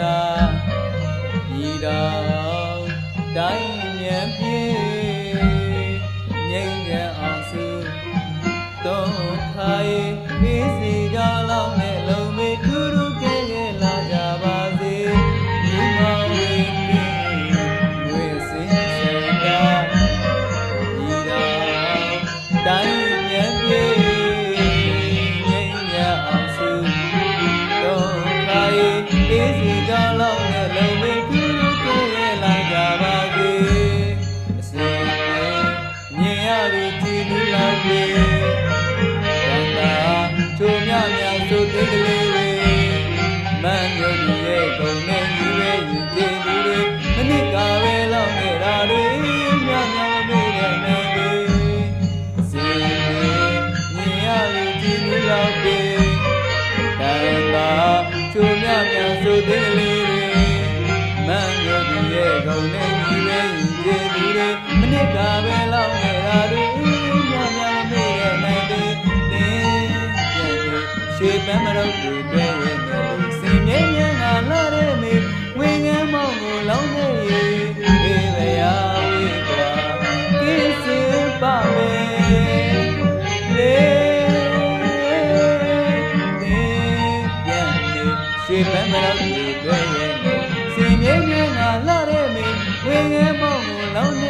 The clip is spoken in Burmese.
တာဤတော်တိုင်း လူလောက်ပြီတန်တာချိုမြမြဆိုတဲ့ကလေးတွေမန်းမျိုးကြီးရဲ့ဂုံနဲ့ကြီးပဲရင်ကျင်းသူတွေမနစ်ကပဲလောက်နေတာတွေမြမြမမေ့တဲ့နိုင်တွေအစင်နဲ့မြင်ရသူကြည်လူလောက်ပြီတန်တာချိုမြမြဆိုတဲ့လေးတွေမန်းမျိုးကြီးရဲ့ဂုံနဲ့ညီပဲရင်ကျေးသူတွေမနစ်ကပဲလောက် ရွှေပန်းမရုပ်တွေတွဲဝဲနေလို့စင်မြဲမြန်းကလာတဲ့မေငွေငန်းမောင်းကိုလောင်းနေရေဝေလျာဝေကွာကိစ္စပါမေလေနေပြန်နေရွှေပန်းမရုပ်တွေတွဲဝဲနေစင်မြဲမြန်းကလာတဲ့မေငွေငန်းမောင်းကိုလောင်းနေ